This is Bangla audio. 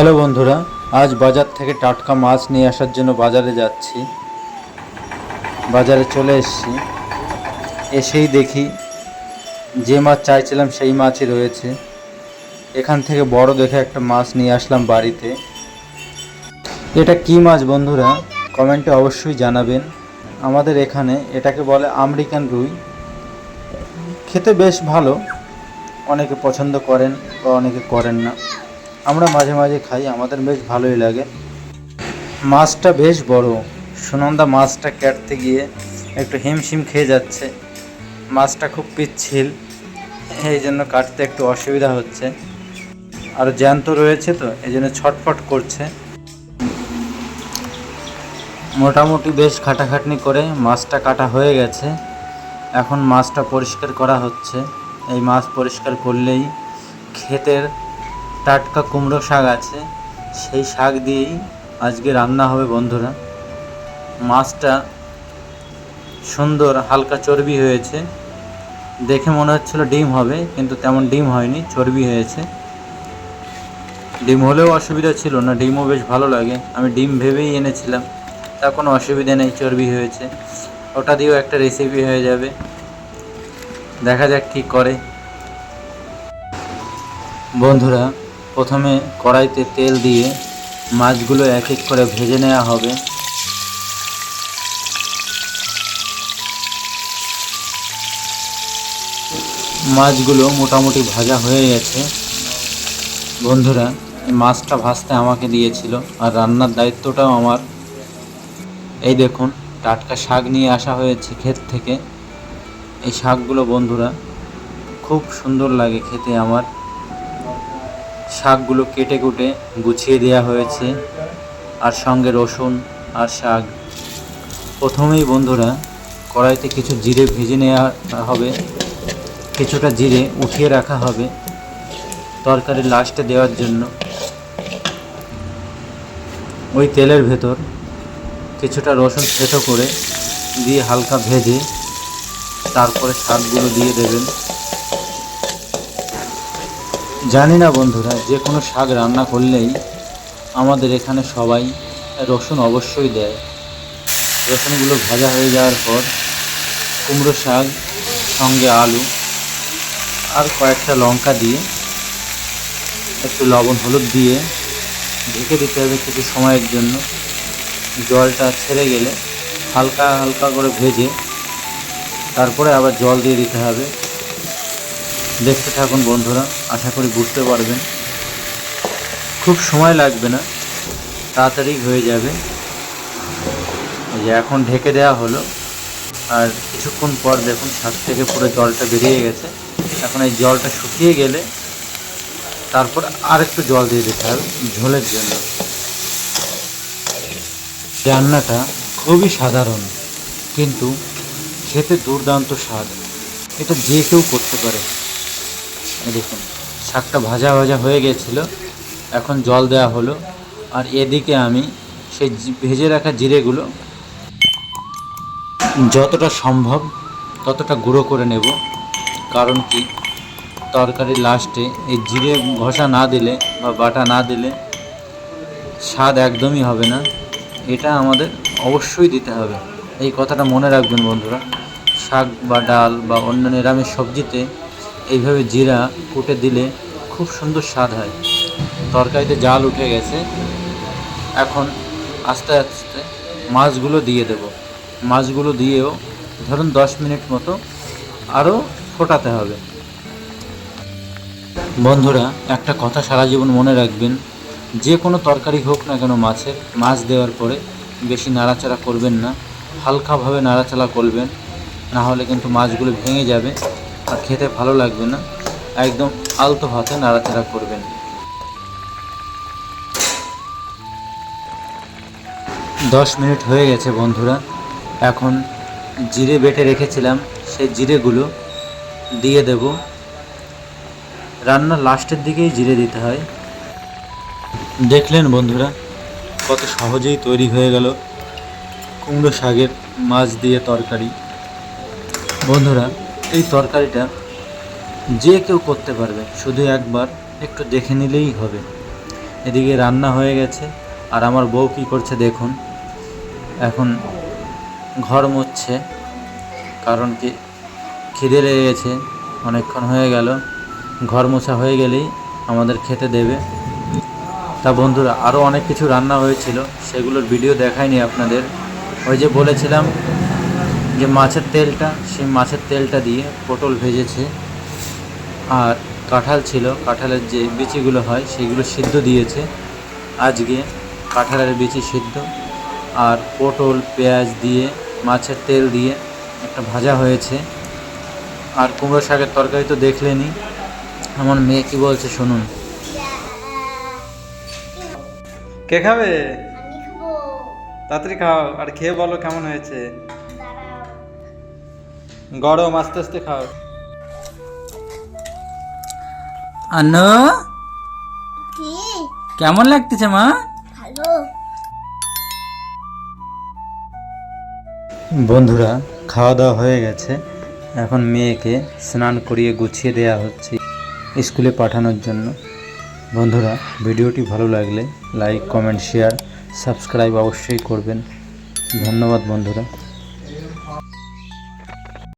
হ্যালো বন্ধুরা, আজ বাজার থেকে টাটকা মাছ নিয়ে আসার জন্য বাজারে যাচ্ছি। বাজারে চলে এসেছি। এসেই দেখি যে মাছ চাইছিলাম সেই মাছই রয়েছে। এখান থেকে বড় দেখে একটা মাছ নিয়ে আসলাম বাড়িতে। এটা কি মাছ বন্ধুরা? কমেন্টে অবশ্যই জানাবেন। আমাদের এখানে এটাকে বলে আমেরিকান রুই। খেতে বেশ ভালো। অনেকে পছন্দ করেন বা অনেকে করেন না। আমরা মাঝে মাঝে খাই, আমাদের বেশ ভালোই লাগে। মাছটা বেশ বড়। সুনন্দা মাছটা কাটতে গিয়ে একটু হিমশিম খেয়ে যাচ্ছে। মাছটা খুব পিচ্ছিল। এই জন্য কাটতে একটু অসুবিধা হচ্ছে। আর জ্যান্ত রয়েছে তো, এই জন্য ছটফট করছে। মোটামুটি বেশ খাটাখাটনি করে মাছটা কাটা হয়ে গেছে। এখন মাছটা পরিষ্কার করা হচ্ছে। এই মাছ পরিষ্কার করলেই ক্ষেতের টাটকা কুমড়ো শাক আছে, সেই শাক দিয়েই আজকে রান্না হবে বন্ধুরা। মাছটা সুন্দর হালকা চর্বি হয়েছে। দেখে মনে হচ্ছিল ডিম হবে, কিন্তু তেমন ডিম হয়নি, চর্বি হয়েছে। ডিম হলেও অসুবিধা ছিল না, ডিমও বেশ ভালো লাগে। আমি ডিম ভেবেই এনেছিলাম, তা কোনো অসুবিধা নেই, চর্বি হয়েছে। ওটা দিয়েও একটা রেসিপি হয়ে যাবে। দেখা যাক কী করে। বন্ধুরা প্রথমে কড়াইতে তেল দিয়ে মাছগুলো এক এক করে ভেজে নেওয়া হবে। মাছগুলো মোটামুটি ভাজা হয়ে গেছে। বন্ধুরা, মাছটা ভাজতে আমাকে দিয়েছিল আর রান্নার দায়িত্বটাও আমার। এই দেখুন, টাটকা শাক নিয়ে আসা হয়েছে ক্ষেত থেকে। এই শাকগুলো বন্ধুরা, খুব সুন্দর লাগে খেতে আমার। শাকগুলো কেটে কুটে গুছিয়ে দেওয়া হয়েছে, আর সঙ্গে রসুন আর শাক। প্রথমেই বন্ধুরা, কড়াইতে কিছু জিরে ভেজে নেওয়া হবে, কিছুটা জিরে উঠিয়ে রাখা হবে তরকারি লাস্টে দেওয়ার জন্য। ওই তেলের ভেতর কিছুটা রসুন থেতো করে দিয়ে হালকা ভেজে তারপরে শাকগুলো দিয়ে দেবেন। জানি না বন্ধুরা, যে কোনো শাক রান্না করলেই আমাদের এখানে সবাই রসুন অবশ্যই দেয়। রসুনগুলো ভাজা হয়ে যাওয়ার পর কুমড়ো শাক, সঙ্গে আলু, আর কয়েকটা লঙ্কা দিয়ে একটু লবণ হলুদ দিয়ে ঢেকে দিতে হবে কিছু সময়ের জন্য। জলটা ছেড়ে গেলে হালকা হালকা করে ভেজে তারপরে আবার জল দিয়ে দিতে হবে। দেখতে থাকুন বন্ধুরা, আশা করি বুঝতে পারবেন। খুব সময় লাগবে না, তাড়াতাড়ি হয়ে যাবে। যে এখন ঢেকে দেওয়া হলো, আর কিছুক্ষণ পর দেখুন ছাদ থেকে পুরো জলটা বেরিয়ে গেছে। এখন এই জলটা শুকিয়ে গেলে তারপর আর একটু জল দিয়ে দিতে হবে ঝোলের জন্য। রান্নাটা খুবই সাধারণ, কিন্তু খেতে দুর্দান্ত স্বাদ। এটা যে কেউ করতে পারে। দেখুন, শাকটা ভাজা ভাজা হয়ে গেছিল, এখন জল দেওয়া হলো, আর এদিকে আমি সেই ভেজে রাখা জিরেগুলো যতটা সম্ভব ততটা গুঁড়ো করে নেব, কারণ কি তরকারির লাস্টে এই জিরে ঘষা না দিলে বা বাটা না দিলে স্বাদ একদমই হবে না, এটা আমাদের অবশ্যই দিতে হবে। এই কথাটা মনে রাখবেন বন্ধুরা, শাক বা ডাল বা অন্য নিরামিষ সবজিতে এইভাবে জিরা কুটে দিলে খুব সুন্দর স্বাদ হয়। তরকারিতে জাল উঠে গেছে। এখন আস্তে আস্তে মাছগুলো দিয়ে দেব। মাছগুলো দিয়েও ধরুন দশ মিনিট মতো আরও ফোটাতে হবে। বন্ধুরা, একটা কথা সারা জীবন মনে রাখবেন, যে কোনো তরকারি হোক না কেন মাছের, মাছ দেওয়ার পরে বেশি নাড়াচাড়া করবেন না। হালকাভাবে নাড়াচাড়া করবেন, না হলে কিন্তু মাছগুলো ভেঙে যাবে। খেতে ভালো লাগবে না। একদম আলতো হাতে নাড়াচাড়া করবেন। দশ মিনিট হয়ে গেছে বন্ধুরা। এখন জিরে বেটে রেখেছিলাম। সেই জিরেগুলো দিয়ে দেব। রান্নার লাস্টের দিকেই জিরে দিতে হয়। দেখলেন বন্ধুরা, কত সহজেই তৈরি হয়ে গেল কুমড়ো শাকের মাছ দিয়ে তরকারি। বন্ধুরা এই তরকারিটা যে কেউ করতে পারবে, শুধু একবার একটু দেখে নিলেই হবে। এদিকে রান্না হয়ে গেছে, আর আমার বউ কি করছে দেখুন। এখন ঘর মুছছে, কারণ কি খিদে লেগে গেছে অনেকক্ষণ হয়ে গেল। ঘর মোছা হয়ে গেলেই আমাদের খেতে দেবে। তা বন্ধুরা আরও অনেক কিছু রান্না হয়েছিল, সেগুলোর ভিডিও দেখায়নি আপনাদের। ওই যে বলেছিলাম যে মাছের তেলটা সেই মাছের তেলটা দিয়ে পটল ভেজেছে। আর কাঁঠাল ছিল কাঁঠালের যে বিচিগুলো হয় সেগুলো সিদ্ধ দিয়েছে। আজকে কাঁঠালের বিচি সিদ্ধ। আর পটল পেঁয়াজ দিয়ে মাছের তেল দিয়ে একটা ভাজা হয়েছে। আর কুমড়ো শাকের তরকারি তো দেখলেনি আমার মেয়ে কি বলছে শুনুন। কে খাবে। তাড়াতাড়ি খাও। আর খেয়ে বলো কেমন হয়েছে। গরম আস্তে আস্তে খাও। আন্ন? কি? কেমন লাগতেছে মা? ভালো। বন্ধুরা খাওয়া দাওয়া হয়ে গেছে। এখন মেয়েকে স্নান করিয়ে গুছিয়ে দেওয়া হচ্ছে স্কুলে পাঠানোর জন্য। বন্ধুরা ভিডিওটি ভালো লাগলে লাইক কমেন্ট শেয়ার সাবস্ক্রাইব অবশ্যই করবেন। ধন্যবাদ বন্ধুরা।